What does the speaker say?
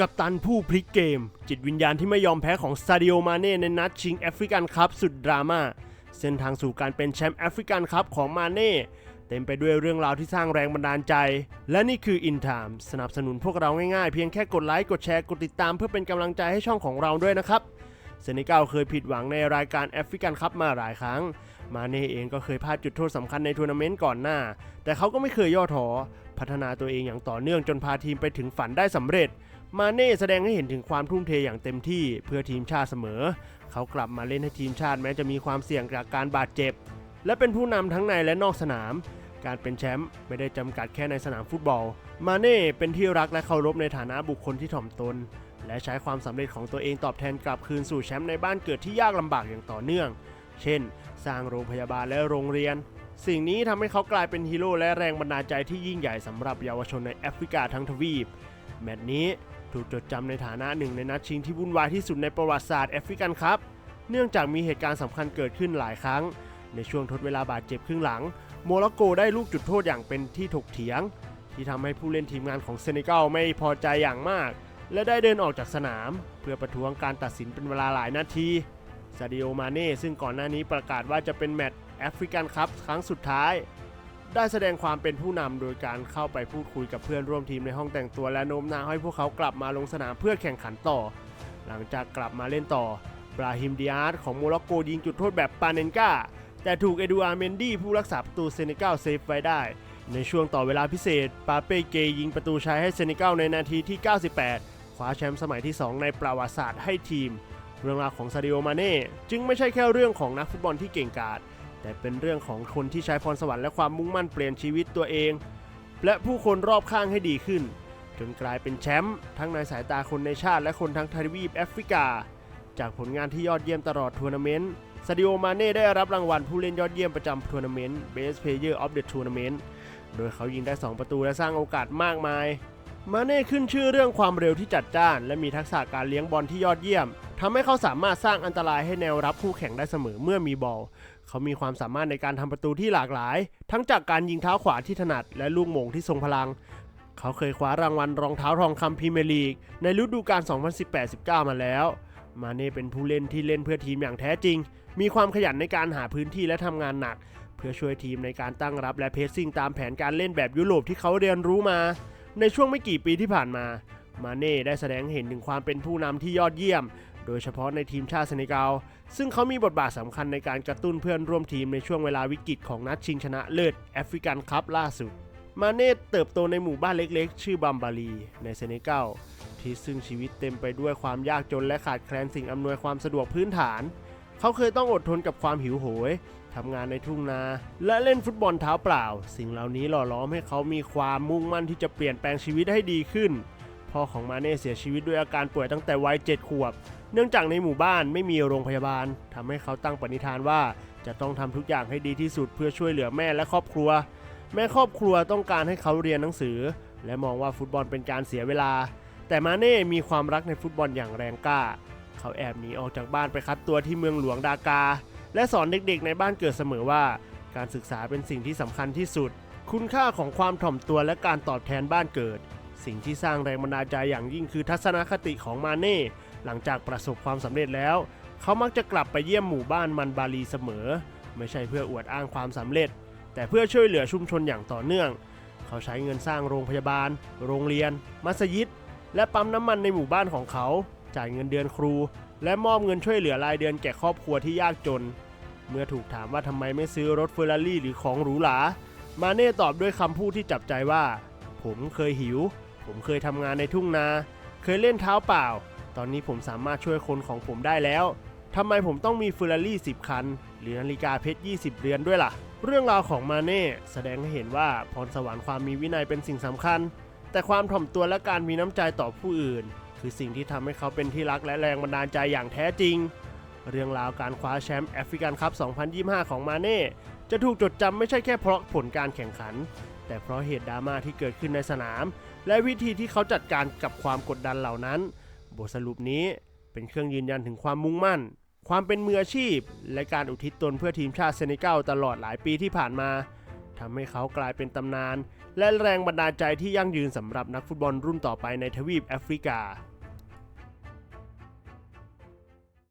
กัปตันผู้พลิกเกม จิตวิญญาณที่ไม่ยอมแพ้ของซาดิโอมาเน่ในนัดชิงแอฟริกันคัพสุดดราม่าเส้นทางสู่การเป็นแชมป์แอฟริกันคัพของมาเน่เต็มไปด้วยเรื่องราวที่สร้างแรงบันดาลใจ และนี่คือ In Time สนับสนุนพวกเราง่ายๆ เพียงแค่กดไลค์กดแชร์กดติดตามเพื่อเป็นกำลังใจให้ช่องของเราด้วยนะครับเซเนกัลเคยผิดหวังในรายการแอฟริกันคัพมาหลายครั้ง มาเน่เองก็เคยพลาดจุดโทษสำคัญในทัวร์นาเมนต์ก่อนหน้า แต่เขาก็ไม่เคยย่อท้อพัฒนาตัวเองอย่างต่อเนื่องจนพาทีมไปถึงฝันได้สำเร็จ มาเน่แสดงให้เห็นถึงความทุ่มเทอย่างเต็มที่เพื่อทีมชาติเสมอ เขากลับมาเล่นให้ทีมชาติแม้จะมีความเสี่ยงจากการบาดเจ็บ และเป็นผู้นำทั้งในและนอกสนาม การเป็นแชมป์ไม่ได้จำกัดแค่ในสนามฟุตบอล มาเน่เป็นที่รักและเคารพในฐานะบุคคลที่ถ่อมตน และใช้ความสำเร็จของตัวเองตอบแทนกลับคืนสู่แชมป์ในบ้านเกิดที่ยากลำบากอย่างต่อเนื่อง เช่น สร้างโรงพยาบาลและโรงเรียนสิ่งนี้ทำให้เขากลายเป็นฮีโร่และแรงบันดาลใจที่ยิ่งใหญ่สำหรับเยาวชนในแอฟริกาทั้งทวีป แมตช์นี้ ถูกจดจำในฐานะหนึ่งในนัดชิงที่วุ่นวายที่สุดในประวัติศาสตร์แอฟริกันครับ เนื่องจากมีเหตุการณ์สำคัญเกิดขึ้นหลายครั้ง ในช่วงทดเวลาบาดเจ็บครึ่งหลัง โมร็อกโกได้ลูกจุดโทษอย่างเป็นที่ถกเถียง ที่ทำให้ผู้เล่นทีมงานของเซเนกัลไม่พอใจอย่างมาก และได้เดินออกจากสนาม เพื่อประท้วงการตัดสินเป็นเวลาหลายนาทีซาดิโอมาเน่ซึ่งก่อนหน้านี้ประกาศว่าจะเป็นแมตช์แอฟริกันคัพครั้งสุดท้าย ได้แสดงความเป็นผู้นำโดยการเข้าไปพูดคุยกับเพื่อนร่วมทีมในห้องแต่งตัวและโน้มน้าวให้พวกเขากลับมาลงสนามเพื่อแข่งขันต่อ หลังจากกลับมาเล่นต่อบราฮิมดิอาร์ของโมร็อกโกยิงจุดโทษแบบปาเนนกาแต่ถูกเอดูอาร์เมนดี้ผู้รักษาประตูเซเนกัลเซฟไว้ได้ ในช่วงต่อเวลาพิเศษ ปาเป้เกยิงประตูชัยให้เซเนกัลในนาทีที่ 98 คว้าแชมป์สมัยที่ 2 ในประวัติศาสตร์ให้ทีม เรื่องราวของซาดิโอมาเน่จึงไม่ใช่แค่เรื่องของนักฟุตบอลที่เก่งกาจ แต่เป็นเรื่องของคนที่ใช้พรสวรรค์และความมุ่งมั่นเปลี่ยนชีวิตตัวเอง และผู้คนรอบข้างให้ดีขึ้น จนกลายเป็นแชมป์ทั้งในสายตาคนในชาติและคนทั้งทวีปแอฟริกา จากผลงานที่ยอดเยี่ยมตลอดทัวร์นาเมนต์ซาดิโอมาเน่ได้รับรางวัลผู้เล่นยอดเยี่ยมประจำทัวร์นาเมนต์ Best Player of the Tournament โดยเขายิงได้ 2 ประตูและสร้างโอกาสมากมาย มาเน่ขึ้นชื่อเรื่องความเร็วที่จัดจ้าน และมีทักษะการเลี้ยงบอลที่ยอดเยี่ยมทำให้เขาสามารถสร้างอันตรายให้แนวรับคู่แข่งได้เสมอเมื่อมีบอล เขามีความสามารถในการทำประตูที่หลากหลาย ทั้งจากการยิงเท้าขวาที่ถนัด และลูกมงที่ทรงพลัง เขาเคยคว้ารางวัลรองเท้าทองคำพรีเมียร์ลีก ในฤดูกาล 2018-19 มาแล้ว มาเน่เป็นผู้เล่นที่เล่นเพื่อทีมอย่างแท้จริง มีความขยันในการหาพื้นที่และทำงานหนัก เพื่อช่วยทีมในการตั้งรับและเพสซิ่งตามแผนการเล่นแบบยุโรปที่เขาเรียนรู้มา ในช่วงไม่กี่ปีที่ผ่านมา มาเน่ได้แสดงเห็นถึงความเป็นผู้นำที่ยอดเยี่ยม โดยเฉพาะในทีมชาติเซเนกัลซึ่งเขามีบทบาทสำคัญในการกระตุ้นเพื่อนร่วมทีมในช่วงเวลาวิกฤตของนัดชิงชนะเลิศแอฟริกันคัพล่าสุด มาเน่เติบโตในหมู่บ้านเล็กๆ ชื่อบัมบารีในเซเนกัลที่ซึ่งชีวิตเต็มไปด้วยความยากจนและขาดแคลนสิ่งอำนวยความสะดวกพื้นฐาน เขาเคยต้องอดทนกับความหิวโหยทำงานในทุ่งนา และเล่นฟุตบอลเท้าเปล่า สิ่งเหล่านี้หล่อล้อมให้เขามีความมุ่งมั่นที่จะเปลี่ยนแปลงชีวิตให้ดีขึ้นพ่อของมาเน่เสียชีวิตด้วยอาการป่วยตั้งแต่วัยเจ็ดขวบ เนื่องจากในหมู่บ้านไม่มีโรงพยาบาลทำให้เขาตั้งปณิธานว่า จะต้องทำทุกอย่างให้ดีที่สุดเพื่อช่วยเหลือแม่และครอบครัว แม่ครอบครัวต้องการให้เขาเรียนหนังสือ และมองว่าฟุตบอลเป็นการเสียเวลา แต่มาเน่มีความรักในฟุตบอลอย่างแรงกล้า เขาแอบหนีออกจากบ้านไปคัดตัวที่เมืองหลวงดากา และสอนเด็กๆ ในบ้านเกิดเสมอว่า การศึกษาเป็นสิ่งที่สำคัญที่สุด คุณค่าของความถ่อมตัวและการตอบแทนบ้านเกิด สิ่งที่สร้างแรงบันดาลใจอย่างยิ่งคือทัศนคติของมาเน่หลังจากประสบความสำเร็จแล้ว เขามักจะกลับไปเยี่ยมหมู่บ้านมันบาลีเสมอ ไม่ใช่เพื่ออวดอ้างความสำเร็จ แต่เพื่อช่วยเหลือชุมชนอย่างต่อเนื่อง เขาใช้เงินสร้างโรงพยาบาล โรงเรียน มัสยิด และปั๊มน้ำมันในหมู่บ้านของเขา จ่ายเงินเดือนครู และมอบเงินช่วยเหลือรายเดือนแก่ครอบครัวที่ยากจน เมื่อถูกถามว่าทำไมไม่ซื้อรถเฟอร์รารี่หรือของหรูหรามาเน่ตอบด้วยคำพูดที่จับใจว่า ผมเคยหิว ผมเคยทำงานในทุ่งนา เคยเล่นเท้าเปล่า ตอนนี้ผมสามารถช่วยคนของผมได้แล้วทำไมผมต้องมีเฟอร์รารี่ 10 คัน หรือนาฬิกาเพชร 20 เรือนด้วยล่ะ เรื่องราวของมาเน่แสดงให้เห็นว่าพรสวรรค์ความมีวินัยเป็นสิ่งสำคัญ แต่ความถ่อมตัวและการมีน้ำใจต่อผู้อื่น คือสิ่งที่ทำให้เขาเป็นที่รักและแรงบันดาลใจอย่างแท้จริง เรื่องราวการคว้าแชมป์แอฟริกันคัพ 2025 ของมาเน่จะถูกจดจำไม่ใช่แค่เพราะผลการแข่งขัน แต่เพราะเหตุดราม่าที่เกิดขึ้นในสนาม และวิธีที่เขาจัดการกับความกดดันเหล่านั้น บทสรุปนี้เป็นเครื่องยืนยันถึงความมุ่งมั่น ความเป็นมืออาชีพ และการอุทิศตนเพื่อทีมชาติเซเนกัลตลอดหลายปีที่ผ่านมาทำให้เขากลายเป็นตำนาน และแรงบันดาลใจที่ยั่งยืนสำหรับนักฟุตบอลรุ่นต่อไปในทวีปแอฟริกา